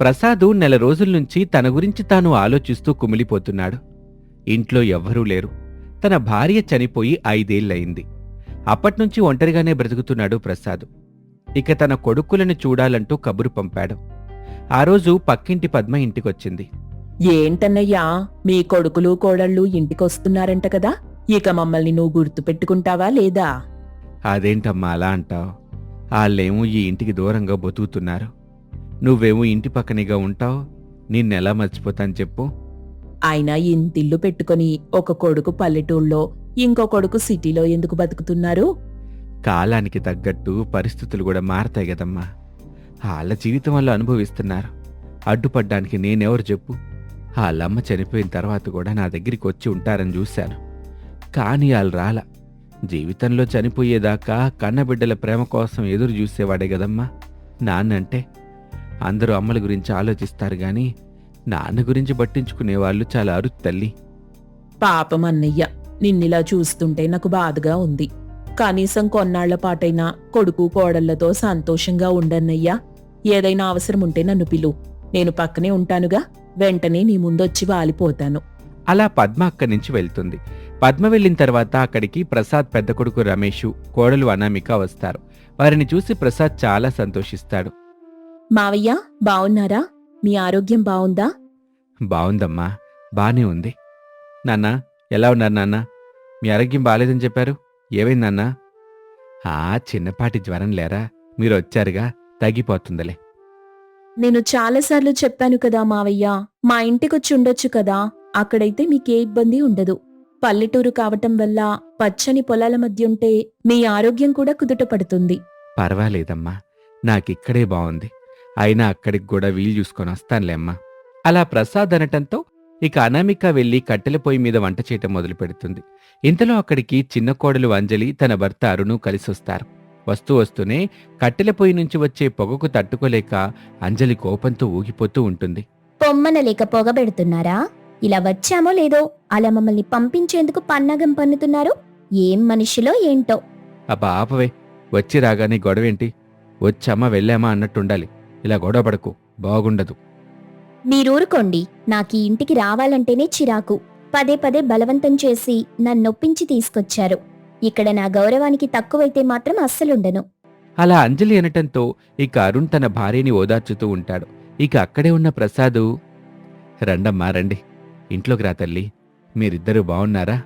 ప్రసాదు నెల రోజుల నుంచి తన గురించి తాను ఆలోచిస్తూ కుమిలిపోతున్నాడు. ఇంట్లో ఎవ్వరూ లేరు. తన భార్య చనిపోయి ఐదేళ్ళయింది అప్పట్నుంచి ఒంటరిగానే బ్రతుకుతున్నాడు ప్రసాద్. ఇక తన కొడుకులను చూడాలంటూ కబురు పంపాడు. ఆ రోజు పక్కింటి పద్మ ఇంటికొచ్చింది. ఏంటన్నయ్యా మీ కొడుకులు కోడళ్ళు ఇంటికొస్తున్నారంట కదా? ఇక మమ్మల్ని నువ్వు గుర్తు పెట్టుకుంటావా లేదా? అదేంటమ్మా అలా అంటావు? వాళ్ళేమో ఈ ఇంటికి దూరంగా బతుకుతున్నారు. నువ్వేమో ఇంటి పక్కనిగా ఉంటావు నిన్నెలా మర్చిపోతాను చెప్పు. అయినా ఇంతిల్లు పెట్టుకొని ఒక కొడుకు పల్లెటూళ్ళలో ఇంకో కొడుకు సిటీలో ఎందుకు బతుకుతున్నారు? కాలానికి తగ్గట్టు పరిస్థితులు కూడా మారతాయి కదమ్మా. వాళ్ళ జీవితం వాళ్ళు అనుభవిస్తున్నారు. అడ్డుపడ్డానికి నేనెవరు చెప్పు. వాళ్ళమ్మ చనిపోయిన తర్వాత కూడా నా దగ్గరికి వచ్చి ఉంటారని చూశాను. కానీ వాళ్ళు రాల. జీవితంలో చనిపోయేదాకా కన్నబిడ్డల ప్రేమ కోసం ఎదురు చూసేవాడే కదమ్మా. నాన్నంటే అందరూ అమ్మల గురించి ఆలోచిస్తారు గాని నాన్న గురించి పట్టించుకునే వాళ్ళు చాలా అరుదు తల్లి. పాపం అన్నయ్య నిన్నిలా చూస్తుంటే నాకు బాధగా ఉంది. కనీసం కొన్నాళ్ళ పాటైనా కొడుకు కోడళ్ళతో సంతోషంగా ఉండన్నయ్యా ఏదైనా అవసరం ఉంటే నన్ను పిలు. నేను పక్కనే ఉంటానుగా వెంటనే నీ ముందొచ్చి వాలిపోతాను. అలా పద్మ అక్కడి నుంచి వెళ్తుంది. పద్మ వెళ్ళిన తర్వాత అక్కడికి ప్రసాద్ పెద్ద కొడుకు రమేషు కోడలు అనామిక వస్తారు. వారిని చూసి ప్రసాద్ చాలా సంతోషిస్తాడు. మావయ్య బావున్నారా? మీ ఆరోగ్యం బావుందా? బావుందమ్మా. బానే ఉంది. నాన్న ఎలా ఉన్నారు నాన్న? మీ ఆరోగ్యం బాలేదని చెప్పారు. ఏమైంది నాన్న? ఆ చిన్నపాటి జ్వరం లేరా? మీరు వచ్చారుగా తగ్గిపోతుందిలే. నేను చాలాసార్లు చెప్పాను కదా మావయ్య మా ఇంటికొచ్చి ఉండొచ్చు కదా. అక్కడైతే మీకే ఇబ్బంది ఉండదు. పల్లెటూరు కావటం వల్ల పచ్చని పొలాల మధ్య ఉంటే మీ ఆరోగ్యం కూడా కుదుట పడుతుంది. పర్వాలేదమ్మా. నాకిక్కడే బాగుంది అయినా అక్కడికి కూడా వీలు చూసుకొని వస్తానులే అమ్మా. అలా ప్రసాద్ అనటంతో ఇక అనామిక వెళ్ళి కట్టెల పొయ్యి మీద వంట చేయటం మొదలు పెడుతుంది. ఇంతలో అక్కడికి చిన్న కోడలు అంజలి తన భర్త అరుణు కలిసొస్తారు వస్తూ వస్తూనే కట్టెల పొయ్యి నుంచి వచ్చే పొగకు తట్టుకోలేక అంజలి కోపంతో ఊగిపోతూ ఉంటుంది. పొమ్మన లేక పొగబెడుతున్నారా ఇలా వచ్చామో లేదో? అలా మమ్మల్ని పంపించేందుకు పన్నగం పన్నుతున్నారు? ఏం మనిషిలో ఏంటో? అబ్బా ఆపవే. వచ్చి రాగానే గొడవేంటి? వచ్చామా వెళ్ళామా అన్నట్టుండాలి. ఇలా గొడవ పడకు బాగుండదు. మీరూరుకోండి నాకీ ఇంటికి రావాలంటేనే చిరాకు. పదే పదే బలవంతం చేసి నన్నొప్పించి తీసుకొచ్చారు. ఇక్కడ నా గౌరవానికి తక్కువైతే మాత్రం అస్సలుండను. అలా అంజలి అనటంతో ఇక అరుణ్ తన భార్యని ఓదార్చుతూ ఉంటాడు. ఇక అక్కడే ఉన్న ప్రసాదు రండమ్మా రండి. ఇంట్లోకి రా తల్లి. మీరిద్దరూ బాగున్నారా?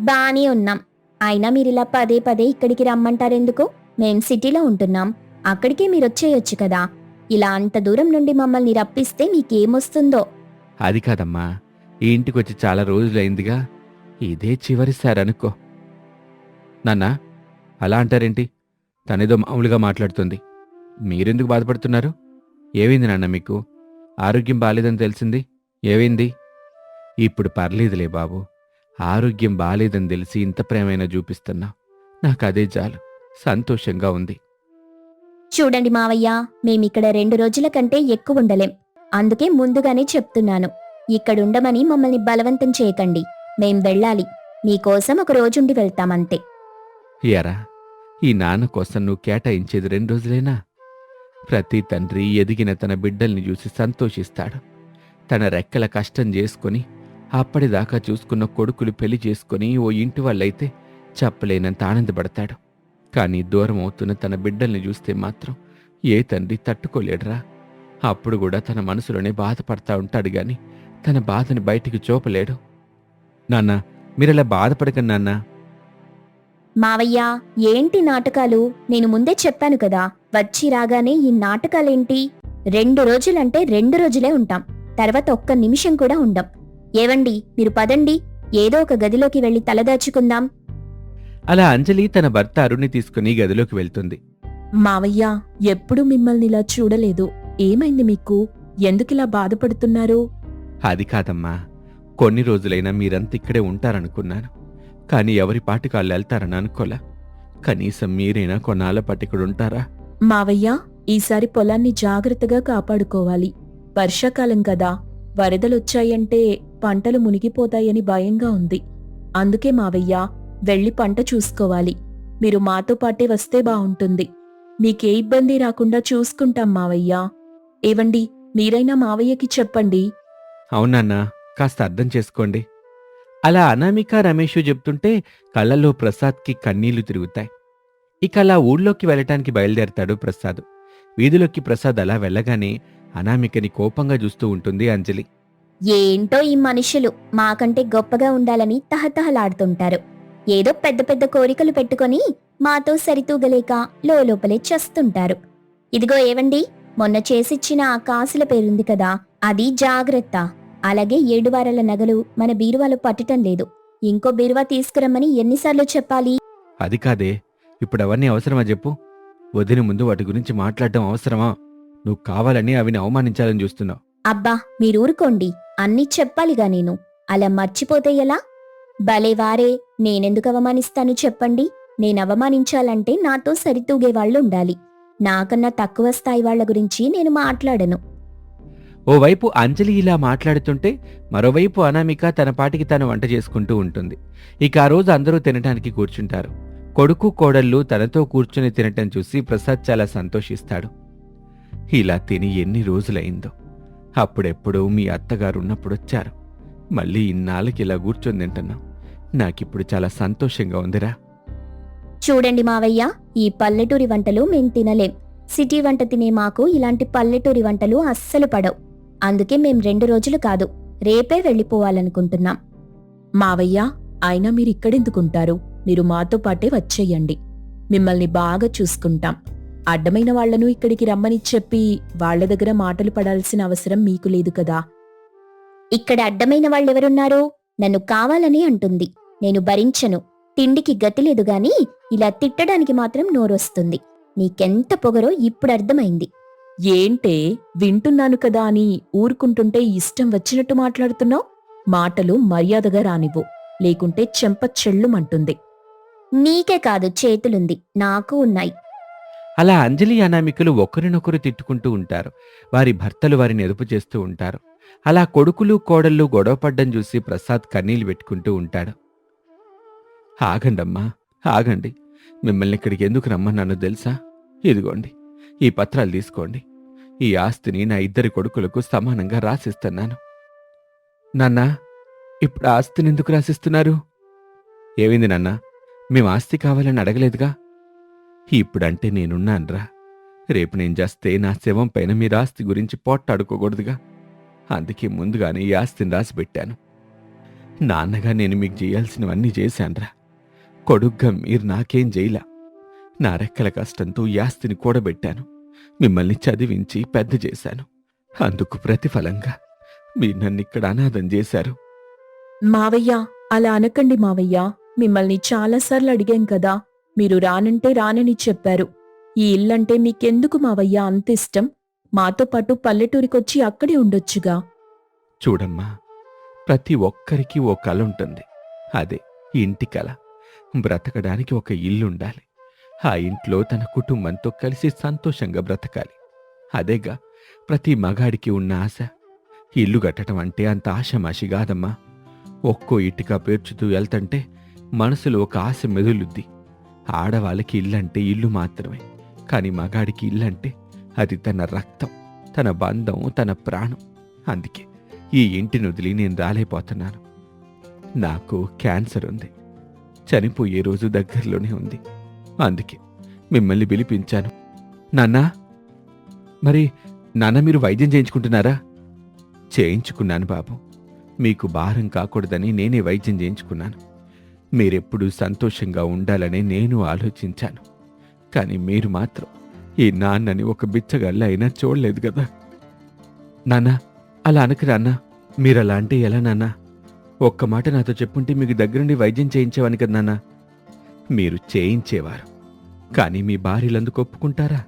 బానే ఉన్నాం. అయినా మీరిలా పదే పదే ఇక్కడికి రమ్మంటారెందుకు? మేం సిటీలో ఉంటున్నాం. అక్కడికే మీరొచ్చేయొచ్చు కదా. ఇలా అంత దూరం నుండి మమ్మల్ని రప్పిస్తే మీకేమొస్తుందో? అది కాదమ్మా. ఈ ఇంటికి వచ్చి చాలా రోజులైందిగా. ఇదే చివరిసారి అనుకో నాన్నా అలా అంటారేంటి? తనేదో మామూలుగా మాట్లాడుతుంది. మీరెందుకు బాధపడుతున్నారు? ఏమైంది నాన్న మీకు? ఆరోగ్యం బాలేదని తెలిసింది? ఏమైంది? ఇప్పుడు పర్లేదులే బాబు. ఆరోగ్యం బాలేదని తెలిసి ఇంత ప్రేమైనా చూపిస్తున్నా. నాకు అదే చాలు. సంతోషంగా ఉంది. చూడండి మావయ్య మేమిక్కడ రెండు రోజుల కంటే ఎక్కువ ఉండలేం. అందుకే ముందుగానే చెప్తున్నాను. ఇక్కడుండమని మమ్మల్ని బలవంతం చేయకండి. మేం వెళ్ళాలి. మీకోసం ఒక రోజుండి వెళ్తామంతే. ఎరా ఈ నాన్న కోసం నువ్వు కేటాయించేది రెండు రోజులేనా? ప్రతి తండ్రి ఎదిగిన తన బిడ్డల్ని చూసి సంతోషిస్తాడు. తన రెక్కల కష్టం చేసుకొని అప్పటిదాకా చూసుకున్న కొడుకులు పెళ్ళి చేసుకుని ఓ ఇంటి వాళ్ళైతే చెప్పలేనంత ఆనందపడతాడు. కానీ దూరం అవుతున్న తన బిడ్డల్ని చూస్తే మాత్రం ఏ తండ్రి తట్టుకోలేడురా. అప్పుడు కూడా తన మనసులోనే బాధపడతా ఉంటాడు గాని తన బాధని బయటికి చూపలేడు. నాన్న మీరలా బాధపడకండి నాన్నా. మావయ్య ఏంటి నాటకాలు? నేను ముందే చెప్పాను కదా వచ్చి రాగానే ఈ నాటకాలేంటి? రెండు రోజులంటే రెండు రోజులే ఉంటాం. తర్వాత ఒక్క నిమిషం కూడా ఉండం. ఏవండి మీరు పదండి. ఏదో ఒక గదిలోకి వెళ్ళి తలదాచుకుందాం అలా అంజలి తన భర్త అరుణ్ణి తీసుకుని గదిలోకి వెళ్తుంది. మావయ్య ఎప్పుడు మిమ్మల్ని ఇలా చూడలేదు. ఏమైంది మీకు? ఎందుకిలా బాధపడుతున్నారు? అది కాదమ్మా. కొన్ని రోజులైనా మీరంతా ఇక్కడే ఉంటారనుకున్నాను. కానీ ఎవరి పాటికి వాళ్ళు వెళ్తారని అనుకోలే. కనీసం మీరైనా కొన్నాళ్ళ పాటు ఇక్కడ ఉంటారా? మావయ్య ఈసారి పొలాన్ని జాగ్రత్తగా కాపాడుకోవాలి. వర్షాకాలం కదా. వరదలొచ్చాయంటే పంటలు మునిగిపోతాయని భయంగా ఉంది. అందుకే మావయ్య వెళ్ళి పంట చూసుకోవాలి. మీరు మాతో పాటే వస్తే బావుంటుంది మీకే ఇబ్బంది రాకుండా చూసుకుంటాం మావయ్య. ఏవండి మీరైనా మావయ్యకి చెప్పండి. అవునన్నా కాస్త అర్థం చేసుకోండి. అలా అనామిక రమేష్ చెప్తుంటే కళ్ళలో ప్రసాద్కి కన్నీళ్ళు తిరుగుతాయి. ఇక అలా ఊళ్ళోకి వెళ్ళటానికి బయలుదేరతాడు ప్రసాద్. వీధిలోకి ప్రసాద్ అలా వెళ్ళగానే అనామికని కోపంగా చూస్తూ ఉంటుంది అంజలి. ఏంటో ఈ మనుషులు మాకంటే గొప్పగా ఉండాలని తహతహలాడుతుంటారు. ఏదో పెద్ద పెద్ద కోరికలు పెట్టుకొని మాతో సరితూగలేక లోపలే చస్తుంటారు. ఇదిగో ఏవండి మొన్న చేసిచ్చిన ఆ కాసుల పేరుంది కదా అది జాగ్రత్త. అలాగే ఏడు వారాల నగలు మన బీరువాలో పట్టటం లేదు. ఇంకో బీరువా తీసుకురమ్మని ఎన్నిసార్లు చెప్పాలి? అది కాదే ఇప్పుడు అవన్నీ అవసరమా చెప్పు? వదిన ముందు వాటి గురించి మాట్లాడడం అవసరమా? నువ్వు కావాలని అవిని అవమానించాలని చూస్తున్నావు. అబ్బా మీరూరుకోండి. అన్నీ చెప్పాలిగా నేను. అలా మర్చిపోతే ఎలా? భలే వారే నేనెందుకు అవమానిస్తాను చెప్పండి. నేను అవమానించాలంటే నాతో సరితూగే వాళ్ళు ఉండాలి నాకన్నా తక్కువ స్థాయి వాళ్ళ గురించి నేను మాట్లాడను. ఓవైపు అంజలి ఇలా మాట్లాడుతుంటే మరోవైపు అనామిక తన పాటికి తను వంట చేసుకుంటూ ఉంటుంది. ఇక ఆ రోజు అందరూ తినటానికి కూర్చుంటారు. కొడుకు కోడళ్ళు తనతో కూర్చుని తినటం చూసి ప్రసాద్ చాలా సంతోషిస్తాడు. ఇలా తిని ఎన్ని రోజులైందో. అప్పుడెప్పుడు మీ అత్తగారు ఉన్నప్పుడు వచ్చారు. మళ్ళీ ఇన్నాళ్ళకి ఇలా కూర్చొని తింటున్నాం నాకిప్పుడు చాలా సంతోషంగా ఉందిరా. చూడండి మావయ్య ఈ పల్లెటూరి వంటలు మేం తినలేం. సిటీ వంట తినే మాకు ఇలాంటి పల్లెటూరి వంటలు అస్సలు పడవు. అందుకే మేం రెండు రోజులు కాదు రేపే వెళ్ళిపోవాలనుకుంటున్నాం. మావయ్య అయినా మీరు ఇక్కడెందుకుంటారు మీరు మాతో పాటే వచ్చేయండి. మిమ్మల్ని బాగా చూసుకుంటాం. అడ్డమైన వాళ్ళను ఇక్కడికి రమ్మని చెప్పి వాళ్ళ దగ్గర మాటలు పడాల్సిన అవసరం మీకు లేదు కదా. ఇక్కడ అడ్డమైన వాళ్ళెవరున్నారు నన్ను కావాలని అంటుంది. నేను భరించను. తిండికి గతి లేదు గాని ఇలా తిట్టడానికి మాత్రం నోరొస్తుంది. నీకెంత పొగరో ఇప్పుడు అర్థమైంది. ఏంటే వింటున్నాను కదా అని ఊరుకుంటుంటే ఇష్టం వచ్చినట్టు మాట్లాడుతున్నావు? మాటలు మర్యాదగా రానివ్వు. లేకుంటే చెంప చెల్లుమంటుంది నీకే కాదు చేతులుంది. నాకు ఉన్నాయి. అలా అంజలి అనామికలు ఒకరినొకరు తిట్టుకుంటూ ఉంటారు. వారి భర్తలు వారిని ఎదుపు చేస్తూ ఉంటారు. అలా కొడుకులు కోడళ్ళు గొడవపడ్డం చూసి ప్రసాద్ కన్నీళ్ళు పెట్టుకుంటూ ఉంటాడు. ఆగండమ్మా ఆగండి. మిమ్మల్ని ఇక్కడికి ఎందుకు రమ్మన్నానో తెలుసా? ఇదిగోండి ఈ పత్రాలు తీసుకోండి. ఈ ఆస్తిని నా ఇద్దరి కొడుకులకు సమానంగా రాసిస్తున్నాను. నాన్న ఇప్పుడు ఆస్తిని ఎందుకు రాసిస్తున్నారు? ఏమైంది నాన్న? మేము ఆస్తి కావాలని అడగలేదుగా? ఇప్పుడంటే నేనున్నాన్రా. రేపు నేను చేస్తే నా శవం పైన మీరు ఆస్తి గురించి పోట్టాడుకోకూడదుగా అందుకే ముందుగానే ఈ ఆస్తిని పెట్టాను నాన్నగా నేను మీకు చేయాల్సినవన్నీ చేశాన్రా. కొడుగ్గా మీరు నాకేం చేయలా నా రెక్కల కష్టంతో ఈ ఆస్తిని కూడబెట్టాను. మిమ్మల్ని చదివించి పెద్ద చేశాను. అందుకు ప్రతిఫలంగా మీరు నన్ను ఇక్కడ అనాథం చేశారు. మావయ్య అలా అనకండి మావయ్య. మిమ్మల్ని చాలాసార్లు అడిగాం కదా. మీరు రానంటే రానని చెప్పారు. ఈ ఇల్లంటే మీకెందుకు మావయ్య అంత ఇష్టం? మాతో పాటు పల్లెటూరికొచ్చి అక్కడే ఉండొచ్చుగా. చూడమ్మా ప్రతి ఒక్కరికి ఓ కల ఉంటుంది. అదే ఇంటి కల. బ్రతకడానికి ఒక ఇల్లుండాలి. ఆ ఇంట్లో తన కుటుంబంతో కలిసి సంతోషంగా బ్రతకాలి. అదేగా ప్రతి మగాడికి ఉన్న ఆశ. ఇల్లు కట్టడం అంటే అంత ఆశమాషి కాదమ్మా. ఒక్కో ఇటుక పేర్చుతూ వెళ్తంటే మనసులో ఒక ఆశ మెదులుద్ది. ఆడవాళ్ళకి ఇల్లంటే ఇల్లు మాత్రమే. కాని మగాడికి ఇల్లంటే అది తన రక్తం తన బంధం తన ప్రాణం. అందుకే ఈ ఇంటిని వదిలి నేను రాలేపోతున్నాను నాకు క్యాన్సర్ ఉంది. చనిపోయే రోజు దగ్గరలోనే ఉంది. అందుకే మిమ్మల్ని పిలిపించాను. నాన్నా! మరి నాన్న మీరు వైద్యం చేయించుకుంటున్నారా? చేయించుకున్నాను బాబు. మీకు భారం కాకూడదని నేనే వైద్యం చేయించుకున్నాను. మీరెప్పుడూ సంతోషంగా ఉండాలని నేను ఆలోచించాను. కానీ మీరు మాత్రం ఈ నాన్నని ఒక బిచ్చగల్ల అయినా చూడలేదు కదా. నాన్నా అలా అనకు అన్నా మీరు అలా అంటే ఎలా నాన్నా? ఒక్క మాట నాతో చెప్పుంటే మీకు దగ్గరుండి వైద్యం చేయించేవాని కదా నాన్న. మీరు చేయించేవారు. కానీ మీ భార్యలందుకు ఒప్పుకుంటారా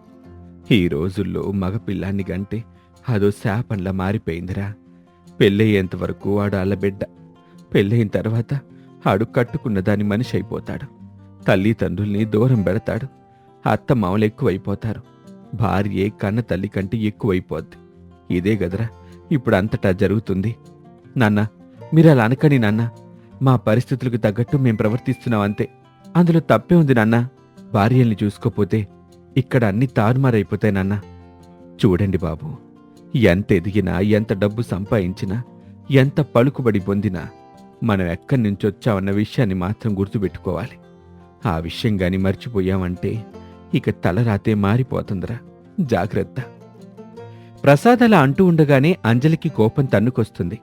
ఈ రోజుల్లో మగపిల్లాన్ని గంటే అదో శాపంలా మారిపోయిందిరా. పెళ్ళయ్యేంత వరకు వాడు అల్లబిడ్డ పెళ్ళయిన తర్వాత ఆడు కట్టుకున్న దాని మనిషి అయిపోతాడు. తల్లిదండ్రుల్ని దూరం పెడతాడు. అత్త మామలు ఎక్కువైపోతారు. భార్యే కన్న తల్లి కంటే ఎక్కువైపోద్ది. ఇదే గదరా ఇప్పుడు అంతటా జరుగుతుంది. నాన్న మీరు అలా అనకండి నాన్న. మా పరిస్థితులకు తగ్గట్టు మేం ప్రవర్తిస్తున్నాం అంతే. అందులో తప్పే ఉంది నాన్న. భార్యల్ని చూసుకోపోతే ఇక్కడ అన్ని తారుమారైపోతాయి నాన్న. చూడండి బాబు ఎంత ఎదిగినా ఎంత డబ్బు సంపాదించినా ఎంత పలుకుబడి పొందినా మనం ఎక్కడి నుంచి వచ్చామన్న విషయాన్ని మాత్రం గుర్తుపెట్టుకోవాలి. ఆ విషయం గాని మర్చిపోయామంటే ఇక తలరాతే మారిపోతుందిరా. జాగ్రత్త. ప్రసాద్ అలా అంటూ ఉండగానే అంజలికి కోపం తన్నుకొస్తుంది.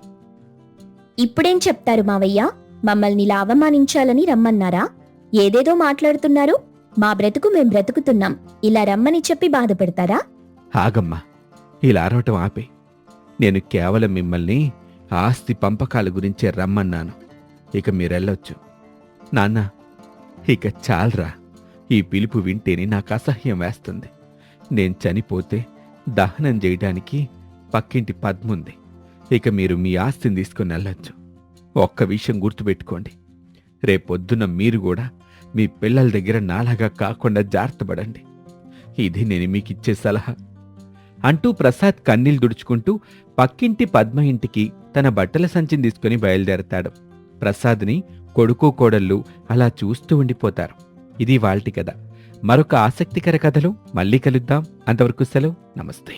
ఇప్పుడేం చెప్తారు మావయ్య? మమ్మల్ని ఇలా అవమానించాలని రమ్మన్నారా? ఏదేదో మాట్లాడుతున్నారు. మా బ్రతుకు మేం బ్రతుకుతున్నాం. ఇలా రమ్మని చెప్పి బాధ పెడతారా ఆగమ్మా. ఇలా అరవటం ఆపే. నేను కేవలం మిమ్మల్ని ఆస్తి పంపకాల గురించే రమ్మన్నాను. ఇక మీరెళ్ళొచ్చు. నాన్న ఇక చాలరా. ఈ పిలుపు వింటేనే నాకు అసహ్యం వేస్తుంది. నేను చనిపోతే దహనం చేయడానికి పక్కింటి పద్ముంది. ఇక మీరు మీ ఆస్తిని తీసుకుని వెళ్ళొచ్చు. ఒక్క విషయం గుర్తుపెట్టుకోండి. రేపొద్దున మీరు కూడా మీ పిల్లల దగ్గర నాలాగా కాకుండా జాగ్రత్తపడండి. ఇది నేను మీకు ఇచ్చే సలహా. అంటూ ప్రసాద్ కన్నీళ్ళు దుడుచుకుంటూ పక్కింటి పద్మ ఇంటికి తన బట్టల సంచిని తీసుకుని బయలుదేరతాడు. ప్రసాద్ని కొడుకు కోడళ్ళు అలా చూస్తూ ఉండిపోతారు. ఇది వాల్టి కథ. మరొక ఆసక్తికర కథలో మళ్ళీ కలుద్దాం. అంతవరకు సెలవు. నమస్తే.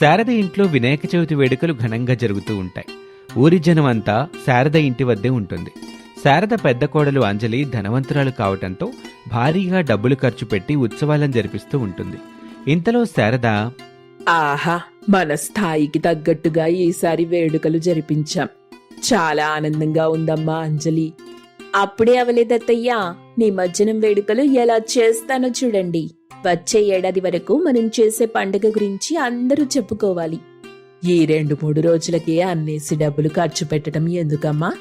శారద ఇంట్లో వినాయక చవితి వేడుకలు ఘనంగా జరుగుతూ ఉంటాయి. ఊరి జనం అంతా శారద ఇంటి వద్దే ఉంటుంది. శారద పెద్ద కోడలు అంజలి ధనవంతురాలు కావటంతో భారీగా డబ్బులు ఖర్చు పెట్టి ఉత్సవాలను జరిపిస్తూ ఉంటుంది. ఇంతలో శారద ఆహా మన స్థాయికి తగ్గట్టుగా ఈసారి వేడుకలు జరిపించాం. చాలా ఆనందంగా ఉందమ్మా అంజలి. అప్పుడే అవలేదత్తయ్యా నిమజ్జనం వేడుకలు ఎలా చేస్తానో చూడండి. వచ్చే ఏడాది వరకు మనం చేసే పండుగ గురించి అందరూ చెప్పుకోవాలి. ఈ రెండు మూడు రోజులకే అన్నేసి డబ్బులు ఖర్చు పెట్టడం ఎందుకమ్మా?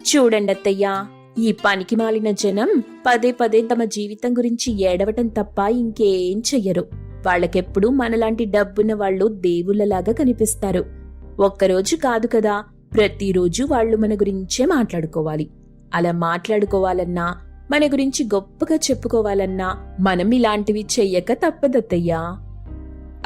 చూడండి అత్తయ్యా ఈ పనికి మాలిన జనం పదే పదే తమ జీవితం గురించి ఏడవటం తప్ప ఇంకేం చెయ్యరు. వాళ్ళకెప్పుడు మనలాంటి డబ్బున్న వాళ్ళు దేవుళ్ళలాగా కనిపిస్తారు. ఒక్కరోజు కాదు కదా ప్రతిరోజు వాళ్ళు మన గురించే మాట్లాడుకోవాలి. అలా మాట్లాడుకోవాలన్నా మన గురించి గొప్పగా చెప్పుకోవాలన్నా మనం ఇలాంటివి చెయ్యక తప్పదత్తయ్యా.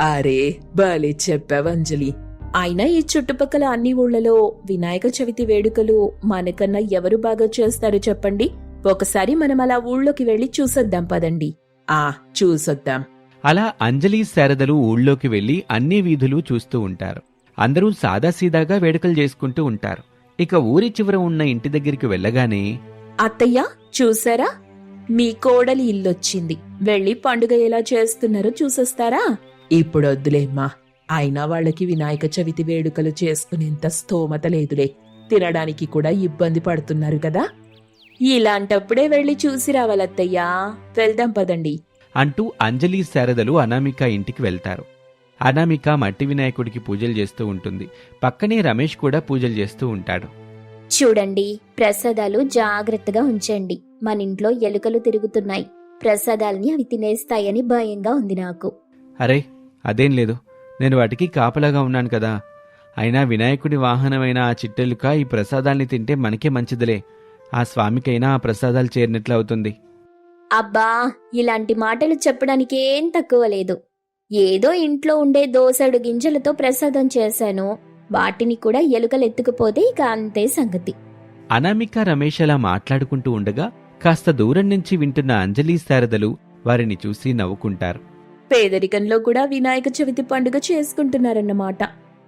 అరే బాలే చెప్పావంజలి అయినా ఈ చుట్టుపక్కల అన్ని ఊళ్ళలో వినాయక చవితి వేడుకలు మనకన్నా ఎవరు బాగా చేస్తారు చెప్పండి. ఒకసారి మనం అలా ఊళ్ళోకి వెళ్ళి చూసొద్దాం పదండి. ఆ చూసొద్దాం. అలా అంజలి శారదలు ఊళ్ళోకి వెళ్ళి అన్ని వీధులు చూస్తూ ఉంటారు. అందరూ సాదాసీదాగా వేడుకలు చేసుకుంటూ ఉంటారు. ఇక ఊరి చివర ఉన్న ఇంటి దగ్గరికి వెళ్ళగానే అత్తయ్య చూసారా? మీ కోడలి ఇల్లొచ్చింది. వెళ్ళి పండుగ ఎలా చేస్తున్నారో చూసొస్తారా? ఇప్పుడు వద్దులేమ్మా. అయినా వాళ్ళకి వినాయక చవితి వేడుకలు చేసుకునేంత స్తోమత లేదులే. తినడానికి కూడా ఇబ్బంది పడుతున్నారు కదా. ఇలాంటప్పుడే వెళ్ళి చూసి రావాలత్తయ్యా. వెళ్దాం పదండి. అంటూ అంజలి శారదలు అనామిక ఇంటికి వెళ్తారు. అనామిక మట్టి వినాయకుడికి పూజలు చేస్తూ ఉంటుంది. పక్కనే రమేష్ కూడా పూజలు చేస్తూ ఉంటాడు. చూడండి ప్రసాదాలు జాగ్రత్తగా ఉంచండి. మన ఇంట్లో ఎలుకలు తిరుగుతున్నాయి. ప్రసాదాల్ని అవి తినేస్తాయని భయంగా ఉంది నాకు. అరే అదేం లేదు. నేను వాటికి కాపలాగా ఉన్నాను కదా. అయినా వినాయకుడి వాహనమైన ఆ చిట్టెలుక ఈ ప్రసాదాల్ని తింటే మనకే మంచిదిలే. ఆ స్వామికైనా ఆ ప్రసాదాలు చేరినట్లు అవుతుంది. అబ్బా ఇలాంటి మాటలు చెప్పడానికి ఏం తక్కువ లేదు. ఏదో ఇంట్లో ఉండే దోసడు గింజలతో ప్రసాదం చేశాను. వాటిని కూడా ఎలుకలు ఎత్తుకుపోతే ఇక అంతే సంగతి. అనామిక రమేష్ అలా మాట్లాడుకుంటూ ఉండగా కాస్త దూరం నుంచి వింటున్న అంజలి శారదలు వారిని చూసి నవ్వుకుంటారు. పేదరికంలో కూడా వినాయక చవితి పండుగ చేసుకుంటున్నారన్నమాట.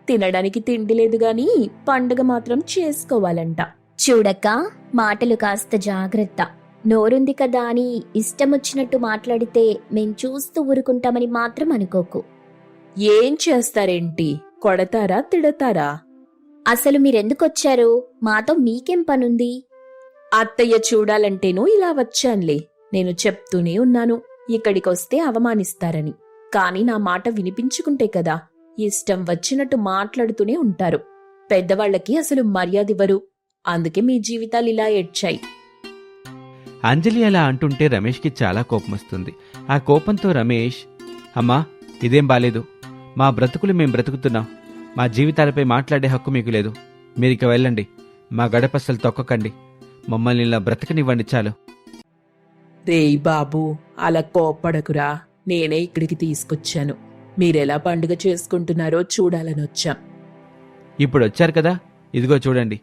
తినడానికి తిండి లేదు గాని పండుగ మాత్రం చేసుకోవాలంట. చూడక్క మాటలు కాస్త జాగ్రత్త. నోరుంది కదా అని ఇష్టమొచ్చినట్టు మాట్లాడితే మేం చూస్తూ ఊరుకుంటామని మాత్రం అనుకోకు. ఏం చేస్తారేంటి? కొడతారా తిడతారా? అసలు మీరెందుకొచ్చారు? మాతో మీకేం పనుంది? అత్తయ్య చూడాలంటేనూ ఇలా వచ్చానులే. నేను చెప్తూనే ఉన్నాను ఇక్కడికొస్తే అవమానిస్తారని. కాని నా మాట వినిపించుకుంటే కదా ఇష్టం వచ్చినట్టు మాట్లాడుతూనే ఉంటారు. పెద్దవాళ్ళకి అసలు మర్యాద ఇవ్వరు అందుకే మీ జీవితాలు ఇలా ఏడ్చాయి. అంజలి అలా అంటుంటే రమేష్కి చాలా కోపం వస్తుంది. ఆ కోపంతో రమేష్ అమ్మా ఇదేం బాలేదు. మా బ్రతుకులు మేం బ్రతుకుతున్నాం. మా జీవితాలపై మాట్లాడే హక్కు మీకు లేదు. మీరిక వెళ్ళండి. మా గడపస్సలు తొక్కకండి. మమ్మల్ని ఇలా బ్రతకనివ్వండి చాలు. రేయ్ బాబు అలా కోప్పడకురా. నేనే ఇక్కడికి తీసుకొచ్చాను. మీరెలా పండుగ చేసుకుంటున్నారో చూడాలని వచ్చాం. ఇప్పుడు వచ్చారు కదా? ఇదిగో చూడండి.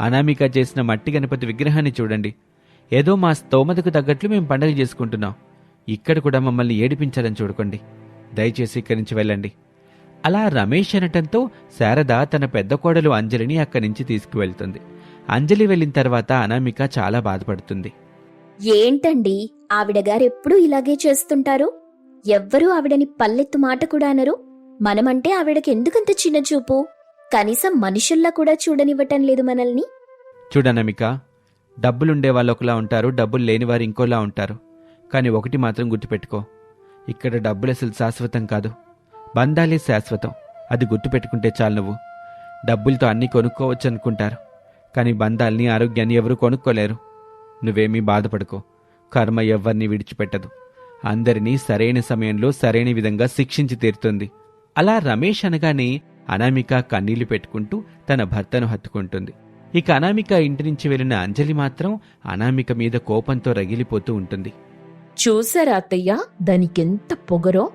అనామిక చేసిన మట్టి గణపతి విగ్రహాన్ని చూడండి. ఏదో మా స్తోమతకు తగ్గట్లు మేము పండగ చేసుకుంటున్నాం. ఇక్కడ కూడా మమ్మల్ని ఏడిపించాలని చూడకండి. దయచేసి ఇక్కడి నుంచి వెళ్ళండి. అలా రమేష్ అనటంతో శారద తన పెద్ద కోడలు అంజలిని అక్కడి నుంచి తీసుకువెళ్తుంది. అంజలి వెళ్ళిన తర్వాత అనామిక చాలా బాధపడుతుంది. ఏంటండి? ఆవిడ గారు ఎప్పుడూ ఇలాగే చేస్తుంటారు? ఎవ్వరూ ఆవిడని పల్లెత్తు మాట కూడా అనరు. మనమంటే ఆవిడకి ఎందుకంత చిన్న చూపు? కనీసం మనుషుల్లా కూడా చూడనివ్వటం లేదు మనల్ని. చూడనమిక డబ్బులుండే వాళ్ళు ఒకలా ఉంటారు డబ్బులు లేని వారు ఇంకోలా ఉంటారు. కానీ ఒకటి మాత్రం గుర్తుపెట్టుకో ఇక్కడ డబ్బులు అసలు శాశ్వతం కాదు. బంధాలే శాశ్వతం. అది గుర్తుపెట్టుకుంటే చాలు నువ్వు. డబ్బులతో అన్నీ కొనుక్కోవచ్చు అనుకుంటారు కానీ బంధాల్ని ఆరోగ్యాన్ని ఎవరూ కొనుక్కోలేరు. నువ్వేమీ బాధపడుకో. కర్మ ఎవ్వరిని విడిచిపెట్టదు. అందరినీ సరైన సమయంలో సరైన విధంగా శిక్షించి తీరుతుంది. అలా రమేష్ అనగానే అనామిక కన్నీళ్ళు పెట్టుకుంటూ తన భర్తను హత్తుకుంటుంది. ఇక అనామిక ఇంటి నుంచి వెళ్ళిన అంజలి మాత్రం అనామిక మీద కోపంతో రగిలిపోతూ ఉంటుంది. చూసారా అత్తయ్య? దానికెంత పొగరో?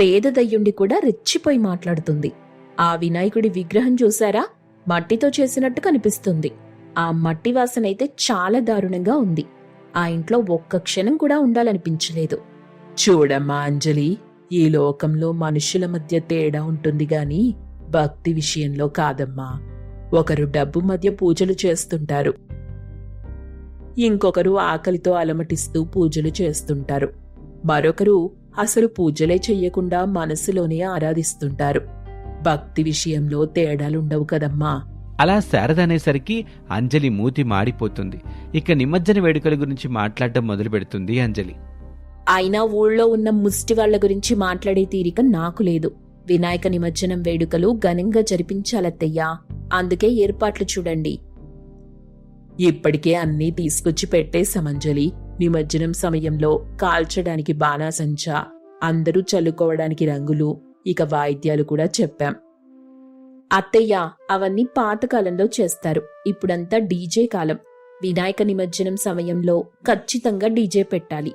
పేదదయ్యుండి కూడా రెచ్చిపోయి మాట్లాడుతుంది. ఆ వినాయకుడి విగ్రహం చూసారా? మట్టితో చేసినట్టు కనిపిస్తుంది. ఆ మట్టి వాసనైతే చాలా దారుణంగా ఉంది. ఆ ఇంట్లో ఒక్క క్షణం కూడా ఉండాలనిపించలేదు. చూడమ్మా అంజలి ఈ లోకంలో మనుషుల మధ్య తేడా ఉంటుంది గాని భక్తి విషయంలో కాదమ్మా. ఒకరు డబ్బు మధ్య పూజలు చేస్తుంటారు. ఇంకొకరు ఆకలితో అలమటిస్తూ పూజలు చేస్తుంటారు. మరొకరు అసలు పూజలే చెయ్యకుండా మనసులోనే ఆరాధిస్తుంటారు. భక్తి విషయంలో తేడాలుండవు కదమ్మా. అలా శారద అనేసరికి అంజలి మూతి మాడిపోతుంది. ఇక నిమజ్జన వేడుకల గురించి మాట్లాడటం మొదలు పెడుతుంది అంజలి. అయినా ఊళ్ళో ఉన్న ముష్టి వాళ్ళ గురించి మాట్లాడే తీరిక నాకు లేదు. వినాయక నిమజ్జనం వేడుకలు ఘనంగా జరిపించాలత్తయ్యా. అందుకే ఏర్పాట్లు చూడండి. ఇప్పటికే అన్నీ తీసుకొచ్చి పెట్టే సమంజలి నిమజ్జనం సమయంలో కాల్చడానికి బాణాసంచా అందరూ చల్లుకోవడానికి రంగులు ఇక వాయిద్యాలు కూడా చెప్పాం. అత్తయ్య అవన్నీ పాతకాలంలో చేస్తారు. ఇప్పుడంతా డీజే కాలం. వినాయక నిమజ్జనం సమయంలో ఖచ్చితంగా డీజే పెట్టాలి.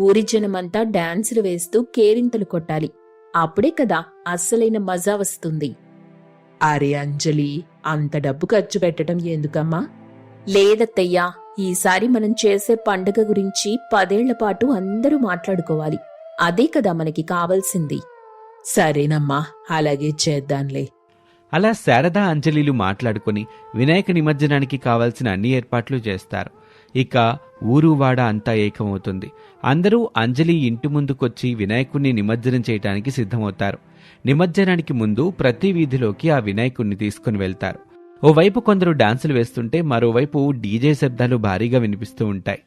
ఊరి జనమంతా డాన్సులు వేస్తూ కేరింతలు కొట్టాలి. అప్పుడే కదా అస్సలైన మజా వస్తుంది. అరే అంజలి అంత డబ్బు ఖర్చు పెట్టడం ఎందుకమ్మా? లేదత్తయ్యా ఈసారి మనం చేసే పండగ గురించి పదేళ్ళ పాటు అందరూ మాట్లాడుకోవాలి. అదే కదా మనకి కావాల్సింది. సరేనమ్మా అలాగే చేద్దాంలే. అలా శారద అంజలిలు మాట్లాడుకుని వినాయక నిమజ్జనానికి కావాల్సిన అన్ని ఏర్పాట్లు చేస్తారు. ఇక ఊరు వాడ అంతా ఏకమవుతుంది. అందరూ అంజలి ఇంటి ముందుకొచ్చి వినాయకుణ్ణి నిమజ్జనం చేయడానికి సిద్ధమవుతారు. నిమజ్జనానికి ముందు ప్రతి వీధిలోకి ఆ వినాయకుణ్ణి తీసుకుని వెళ్తారు. ఓవైపు కొందరు డాన్సులు వేస్తుంటే మరోవైపు డీజే శబ్దాలు భారీగా వినిపిస్తూ ఉంటాయి.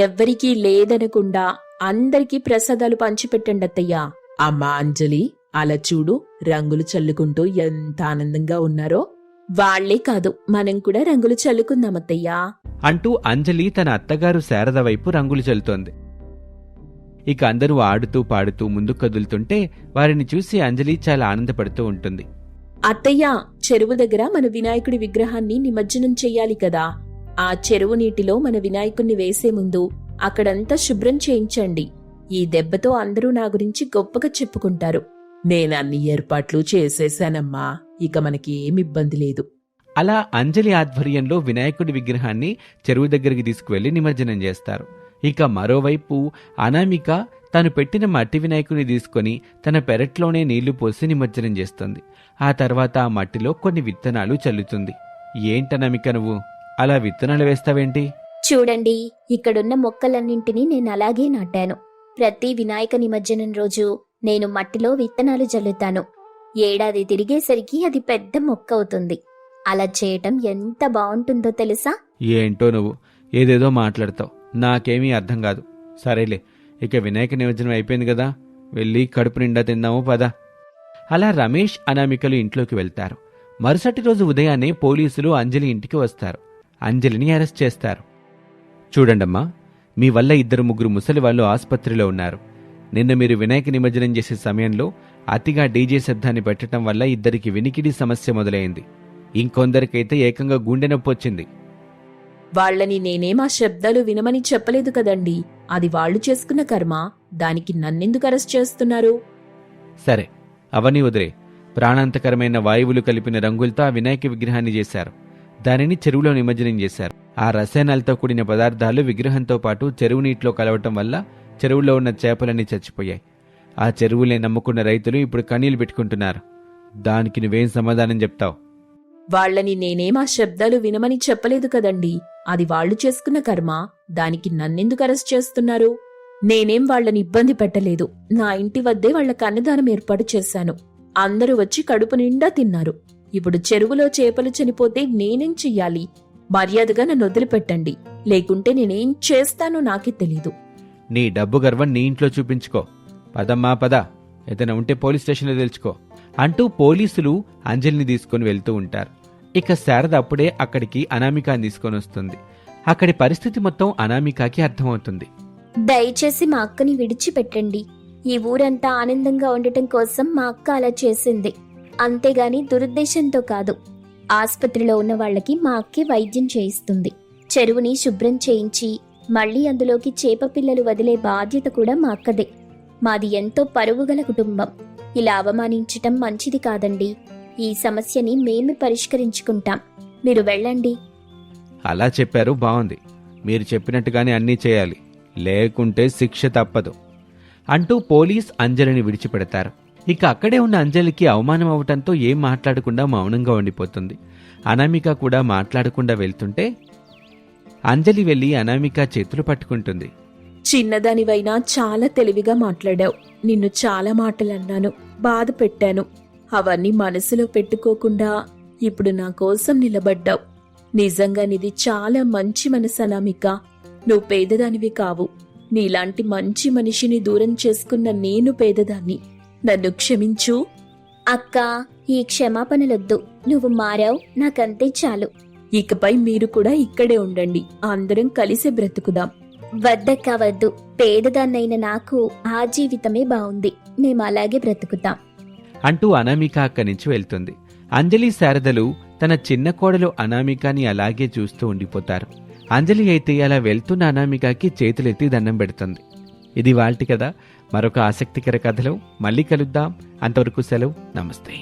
ఎవ్వరికీ లేదనకుండా అందరికీ ప్రసాదాలు పంచిపెట్టండి అత్తయ్యా. అమ్మా అంజలి అలా చూడు రంగులు చల్లుకుంటూ ఎంత ఆనందంగా ఉన్నారో. వాళ్ళే కాదు మనం కూడా రంగులు చల్లుకుందాం అత్తయ్యా. అంటూ అంజలి తన అత్తగారు శారద వైపు రంగులు చల్లుతోంది. ఇక అందరూ ఆడుతూ పాడుతూ ముందుకు కదులుతుంటే వారిని చూసి అంజలి చాలా ఆనందపడుతూ ఉంటుంది. అత్తయ్య చెరువు దగ్గర మన వినాయకుడి విగ్రహాన్ని నిమజ్జనం చెయ్యాలి కదా. ఆ చెరువు నీటిలో మన వినాయకుణ్ణి వేసే ముందు అక్కడంతా శుభ్రం చేయించండి. ఈ దెబ్బతో అందరూ నా గురించి గొప్పగా చెప్పుకుంటారు. నేను అన్ని ఏర్పాట్లు చేసేశానమ్మా. ఇక మనకి ఏమి ఇబ్బంది లేదు. అలా అంజలి ఆధ్వర్యంలో వినాయకుడి విగ్రహాన్ని చెరువు దగ్గరికి తీసుకువెళ్ళి నిమజ్జనం చేస్తారు. ఇక మరోవైపు అనామిక తను పెట్టిన మట్టి వినాయకుని తీసుకొని తన పెరట్లోనే నీళ్ళు పోసి నిమజ్జనం చేస్తుంది. ఆ తర్వాత ఆ మట్టిలో కొన్ని విత్తనాలు చల్లుతుంది. ఏంటనామిక నువ్వు? అలా విత్తనాలు వేస్తావేంటి? చూడండి ఇక్కడున్న మొక్కలన్నింటినీ నేను అలాగే నాటాను. ప్రతి వినాయక నిమజ్జనం రోజు నేను మట్టిలో విత్తనాలు జల్లుతాను ఏడాది తిరిగేసరికి అది పెద్ద మొక్క అవుతుంది అలా చేయటం ఎంత బాగుంటుందో తెలుసా? ఏంటో నువ్వు? ఏదేదో మాట్లాడతావు. నాకేమీ అర్థం కాదు. సరేలే ఇక వినాయక నిమజ్జనం అయిపోయింది కదా. వెళ్ళి కడుపు నిండా తిందాము పద. అలా రమేష్ అనామికలు ఇంట్లోకి వెళ్తారు. మరుసటి రోజు ఉదయాన్నే పోలీసులు అంజలి ఇంటికి వస్తారు. అంజలిని అరెస్ట్ చేస్తారు. చూడండమ్మా మీ వల్ల ఇద్దరు ముగ్గురు ముసలి వాళ్ళు ఆసుపత్రిలో ఉన్నారు. నిన్న మీరు వినాయక నిమజ్జనం చేసే సమయంలో అతిగా డీజే శబ్దాన్ని పెట్టడం వల్ల ఇద్దరికి వినికిడి సమస్య మొదలైంది. ఇంకొందరికైతే ఏకంగా గుండె నొప్పి వచ్చింది. వాళ్ళని నేనేం ఆ శబ్దాలు వినమని చెప్పలేదు కదండి. అది వాళ్ళు చేసుకున్న కర్మ. దానికి నన్నెందుకు అరెస్ట్ చేస్తున్నారు? సరే అవన్నీ వదిలే. ప్రాణాంతకరమైన వాయువులు కలిపిన రంగులతో ఆ వినాయక విగ్రహాన్ని చేశారు. దానిని చెరువులో నిమజ్జనం చేశారు. ఆ రసాయనాలతో కూడిన పదార్థాలు విగ్రహంతో పాటు చెరువు నీటిలో కలవటం వల్ల చెరువులో ఉన్న చేపలన్నీ చచ్చిపోయాయి. ఆ చెరువులే నమ్ముకున్న రైతులు ఇప్పుడు కన్నీళ్ళు పెట్టుకుంటున్నారు. దానికి నువ్వేం సమాధానం చెప్తావు? వాళ్ళని నేనేం ఆ శబ్దాలు వినమని చెప్పలేదు కదండి. అది వాళ్ళు చేసుకున్న కర్మ. దానికి నన్నెందుకు అరెస్ట్ చేస్తున్నారు? నేనేం వాళ్ళని ఇబ్బంది పెట్టలేదు. నా ఇంటి వద్దే వాళ్ళ కన్నదానం ఏర్పాటు చేశాను. అందరూ వచ్చి కడుపు నిండా తిన్నారు. ఇప్పుడు చెరువులో చేపలు చనిపోతే నేనేం చెయ్యాలి? మర్యాదగా నన్ను వదిలిపెట్టండి. లేకుంటే నేనేం చేస్తానో నాకే తెలీదు. నీ డబ్బు గర్వం నీ ఇంట్లో చూపించుకో. పదమ్మా పద. ఏదైనా ఉంటే పోలీస్ స్టేషన్లో తెలుసుకో అంటూ పోలీసులు అంజలిని తీసుకొని వెళ్తూ ఉంటారు. ఇక శారద అప్పుడే అక్కడికి అనామికాని తీసుకొని వస్తుంది. అక్కడి పరిస్థితి మొత్తం అనామికాకి అర్థమవుతుంది. దయచేసి మా అక్కని విడిచిపెట్టండి. ఈ ఊరంతా ఆనందంగా ఉండటం కోసం మా అక్క అలా చేసింది. అంతేగాని దురుద్దేశంతో కాదు. ఆసుపత్రిలో ఉన్న వాళ్ళకి మా అక్కే వైద్యం చేయిస్తుంది. చెరువుని శుభ్రం చేయించి మళ్ళీ అందులోకి చేప పిల్లలు వదిలే బాధ్యత కూడా మా అక్కదే. మాది ఎంతో పరువుగల కుటుంబం. ఇలా అవమానించటం మంచిది కాదండి. ఈ సమస్యని మేమే పరిష్కరించుకుంటాం. మీరు వెళ్ళండి. అలా చెప్పారు బాగుంది మీరు చెప్పినట్టుగానే అన్నీ చేయాలి. లేకుంటే శిక్ష తప్పదు. అంటూ పోలీస్ అంజలిని విడిచిపెడతారు. ఇక అక్కడే ఉన్న అంజలికి అవమానం అవటంతో ఏం మాట్లాడకుండా మౌనంగా ఉండిపోతుంది. అనామిక కూడా మాట్లాడకుండా వెళ్తుంటే అంజలి వెళ్ళి అనామిక చేతులు పట్టుకుంటుంది. చిన్నదానివైనా చాలా తెలివిగా మాట్లాడావు. నిన్ను చాలా మాటలు అన్నాను బాధ పెట్టాను. అవన్నీ మనసులో పెట్టుకోకుండా ఇప్పుడు నా కోసం నిలబడ్డావు. నిజంగా నీది చాలా మంచి మనసు అనామిక నువ్వు పేదదానివి కావు. నీలాంటి మంచి మనిషిని దూరం చేసుకున్న నేను పేదదాన్ని. నన్ను క్షమించు. అక్క ఈ క్షమాపణలొద్దు. నువ్వు మారావు నాకంతే చాలు. ఇకపై మీరు కూడా ఇక్కడే ఉండండి. అందరం కలిసి బ్రతుకుదాం. వద్దక్కవద్దు. పేదదాన్నైన నాకు ఆ జీవితమే బాగుంది మేము అలాగే బ్రతుకుతాం. అంటూ అనామిక అక్కడి నుంచి వెళ్తుంది. అంజలి శారదలు తన చిన్న కోడలు అనామికాని అలాగే చూస్తూ ఉండిపోతారు. అంజలి అయితే అలా వెళ్తున్న అనామికకి చేతులెత్తి దండం పెడుతుంది. ఇది వాల్టి కదా మరొక ఆసక్తికర కథలో మళ్ళీ కలుద్దాం. అంతవరకు సెలవు. నమస్తే.